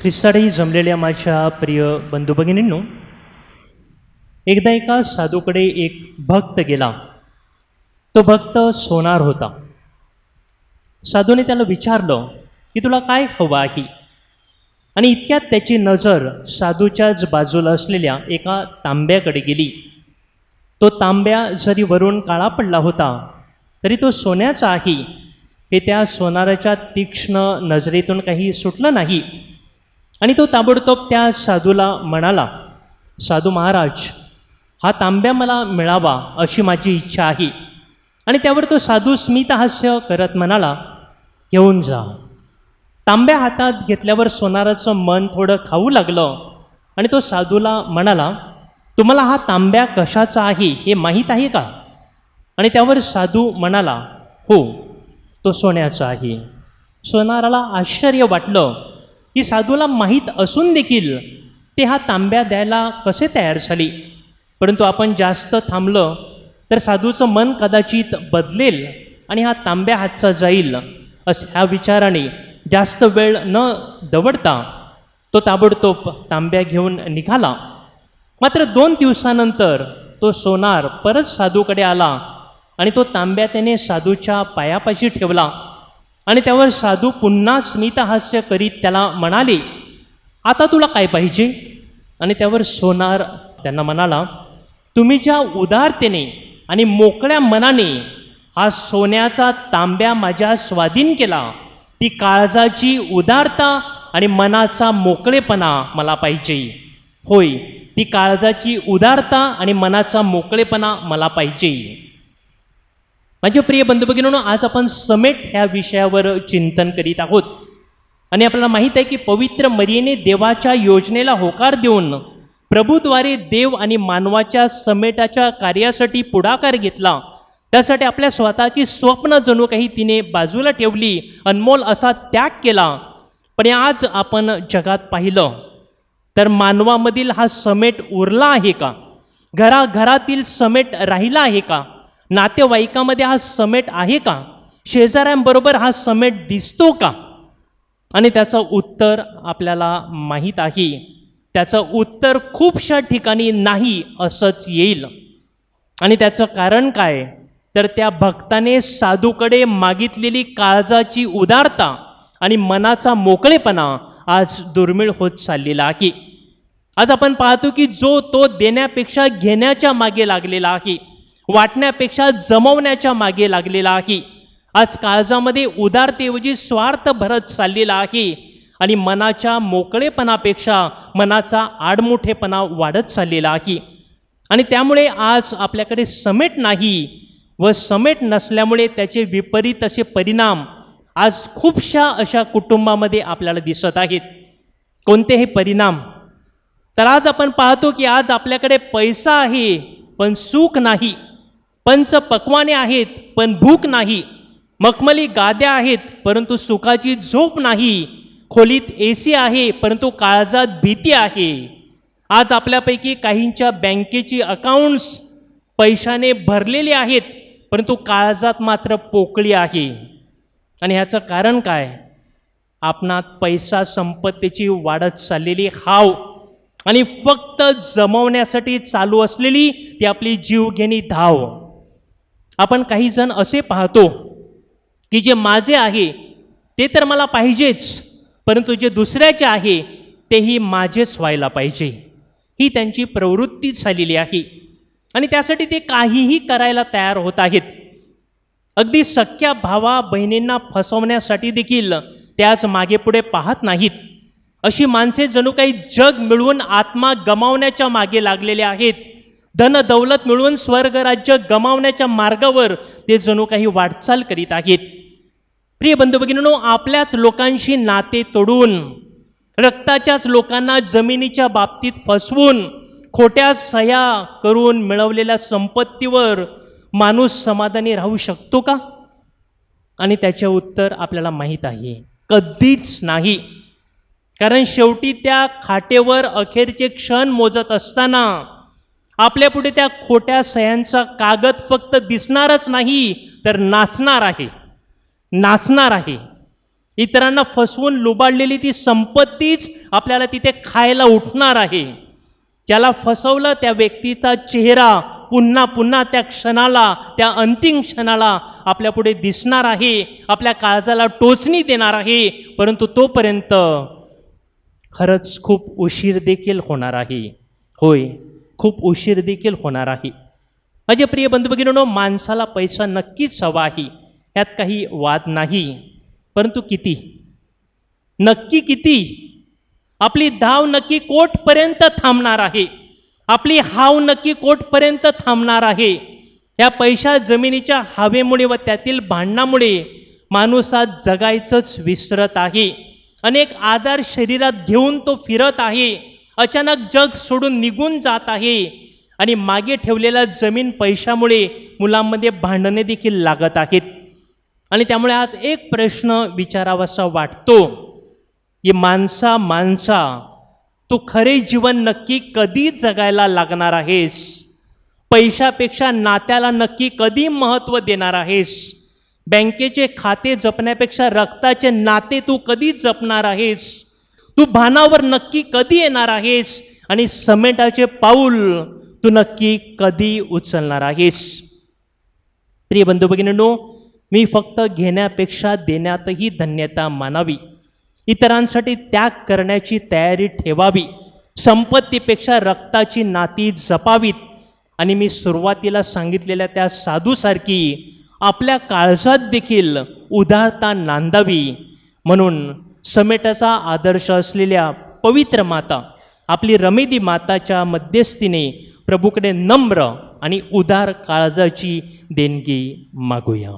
ख्रिस्ताडही जमलेल्या माझ्या प्रिय बंधू भगिनींनो एकदा एका साधूकडे एक भक्त गेला. तो भक्त सोनार होता. साधूने त्याला विचारलं की तुला काय हवं आहे? आणि इतक्यात त्याची नजर साधूच्याच बाजूला असलेल्या एका तांब्याकडे गेली. तो तांब्या जरी वरून काळा पडला होता तरी तो सोन्याचा आहे. हे त्या सोनाराच्या तीक्ष्ण नजरेतून काही सुटलं नाही. आणि तो ताबडतोब त्या साधूला म्हणाला साधू महाराज हा तांब्या मला मिळावा अशी माझी इच्छा आहे. आणि त्यावर तो साधू स्मितहास्य करत म्हणाला घेऊन जा. तांब्या हातात घेतल्यावर सोनाराचं मन थोडं खाऊ लागलं आणि तो साधूला म्हणाला तुम्हाला हा तांब्या कशाचा आहे हे माहीत आहे का? आणि त्यावर साधू म्हणाला हो तो सोन्याचा आहे. सोनाराला आश्चर्य वाटलं की साधूला माहीत असून देखील ते हा तांब्या द्यायला कसे तयार झाली? परंतु आपण जास्त थांबलं तर साधूचं मन कदाचित बदलेल आणि हा तांब्या हातचा जाईल असं ह्या विचाराने जास्त वेळ न दवडता तो ताबडतोब तांब्या घेऊन निघाला. मात्र दोन दिवसानंतर तो सोनार परत साधूकडे आला आणि तो तांब्या त्याने साधूच्या पायापाशी ठेवला. आणि त्यावर साधू पुन्हा स्मितहास्य करीत त्याला म्हणाले आता तुला काय पाहिजे? आणि त्यावर सोनार त्यांना म्हणाला तुम्ही ज्या उदारतेने आणि मोकळ्या मनाने हा सोन्याचा तांब्या माझ्या स्वाधीन केला ती काळजाची उदारता आणि मनाचा मोकळेपणा मला पाहिजे. होय ती काळजाची उदारता आणि मनाचा मोकळेपणा मला पाहिजे. माझे प्रिय बंधू भगिनीनो आज आपण समेट ह्या विषयावर चिंतन करीत आहोत. आणि आपल्याला माहीत आहे की पवित्र मरियेने देवाच्या योजनेला होकार देऊन प्रभूद्वारे देव आणि मानवाच्या समेटाच्या कार्यासाठी पुढाकार घेतला. त्यासाठी आपल्या स्वतःची स्वप्न जणू काही तिने बाजूला ठेवली अनमोल असा त्याग केला. पण आज आपण जगात पाहिलं तर मानवामधील हा समेट उरला आहे का? घराघरातील समेट राहिला आहे का? नातेवाईकामध्ये हा समेट आहे का? शेजाऱ्यांबरोबर हा समेट दिसतो का? आणि त्याचं उत्तर आपल्याला माहीत आहे. त्याचं उत्तर खूपशा ठिकाणी नाही असंच येईल. आणि त्याचं कारण काय? तर त्या भक्ताने साधूकडे मागितलेली काळजाची उदारता आणि मनाचा मोकळेपणा आज दुर्मिळ होत चाललेला आहे. आज आपण पाहतो की जो तो देण्यापेक्षा घेण्याच्या मागे लागलेला आहे. वाटण्यापेक्षा जमवण्याच्या मागे लागलेला आहे. आज काळजामध्ये उदारतेऐवजी स्वार्थ भरत चाललेला आहे. आणि मनाच्या मोकळेपणापेक्षा मनाचा आडमोठेपणा वाढत चाललेला आहे. आणि त्यामुळे आज आपल्याकडे समेट नाही व समेट नसल्यामुळे त्याचे विपरीत असे परिणाम आज खूपशा अशा कुटुंबामध्ये आपल्याला दिसत आहेत. कोणतेही परिणाम? तर आज आपण पाहतो की आज आपल्याकडे पैसा आहे पण सुख नाही. पंच पक्वाने आहेत पण भूक नाही. मखमली गाद्या आहेत परंतु सुखाची झोप नाही. खोलीत ए सी आहे परंतु काळजात भीती आहे. आज आपल्यापैकी काहींच्या बँकेची अकाउंट्स पैशाने भरलेली आहेत परंतु काळजात मात्र पोकळी आहे. आणि ह्याचं कारण काय? आपणात पैसा संपत्तीची वाढत चाललेली हाव आणि फक्त जमवण्यासाठी चालू असलेली ती आपली जीवघेणी धाव. आपण काही जण असे पाहतो की जे माझे आहे ते तर मला पाहिजेच परंतु जे दुसऱ्याचे आहे तेही माझेच व्हायला पाहिजे. ही त्यांची प्रवृत्ती झालेली आहे. आणि त्यासाठी ते काहीही करायला तयार होत आहेत. अगदी सख्या भावा बहिणींना फसवण्यासाठी देखील त्याच मागेपुढे मागे पुढे पाहत नाहीत. अशी माणसे जणू काही जग मिळवून आत्मा गमावण्याच्या मागे लागलेले आहेत. धन दौलत मिळवून स्वर्ग राज्य गमावण्याच्या मार्गावर ते जणू काही वाटचाल करीत आहेत. प्रिय बंधू भगिनीनो आपल्याच लोकांशी नाते तोडून रक्ताच्याच लोकांना जमिनीच्या बाबतीत फसवून खोट्या सह्या करून मिळवलेल्या संपत्तीवर माणूस समाधानी राहू शकतो का? आणि त्याचे उत्तर आपल्याला माहीत आहे. कधीच नाही. कारण शेवटी त्या खाटेवर अखेरचे क्षण मोजत असताना आपल्या पुढे त्या खोट्या सह्यांचा कागद फक्त दिसणारच नाही तर नाचणार आहे. नाचणार आहे. इतरांना फसवून लुबाडलेली ती संपत्तीच आपल्याला तिथे खायला उठणार आहे. ज्याला फसवलं त्या व्यक्तीचा चेहरा पुन्हा पुन्हा त्या क्षणाला त्या अंतिम क्षणाला आपल्यापुढे दिसणार आहे आपल्या काळजाला टोचणी देणार आहे परंतु तोपर्यंत खरंच खूप उशीर देखील होणार आहे. होय. खूप उशीर देखील होणार आहे. माझे प्रिय बंधू भगिनीनो माणसाला पैसा नक्कीच हवा आहे. यात काही वाद नाही. परंतु किती? नक्की किती? आपली धाव नक्की कोटपर्यंत थांबणार आहे? आपली हाव नक्की कोटपर्यंत थांबणार आहे? या पैशा जमिनीच्या हवेमुळे व त्यातील भांडणामुळे माणूस आज जगायचंच विसरत आहे. अनेक आजार शरीरात घेऊन तो फिरत आहे. अचानक जग सोडून निघून जात आहे. आणि मागे ठेवलेल्या जमीन पैशामुळे मुलांमध्ये भांडणे देखील लागत आहेत. आणि त्यामुळे आज एक प्रश्न विचारावासा वाटतो. की माणसा माणसा तू खरे जीवन नक्की कधी जगायला लागणार आहेस? पैशापेक्षा नात्याला नक्की कधी महत्त्व देणार आहेस? बँकेचे खाते जपण्यापेक्षा रक्ताचे नाते तू कधी जपणार आहेस? तू भानावर नक्की कधी येणार आहेस? आणि समेटाचे पाऊल तू नक्की कधी उचलणार आहेस? प्रिय बंधू भगिनींनो मी फक्त घेण्यापेक्षा देण्यातही धन्यता मानावी. इतरांसाठी त्याग करण्याची तयारी ठेवावी. संपत्तीपेक्षा रक्ताची नाती जपावीत. आणि मी सुरुवातीला सांगितलेल्या त्या साधूसारखी आपल्या काळजात देखील उदारता नांदावी. म्हणून समेटाचा आदर्श असलेल्या पवित्र माता आपली रमेदी माताच्या मध्यस्थीने प्रभूकडे नम्र आणि उदार काळजाची देणगी मागूया.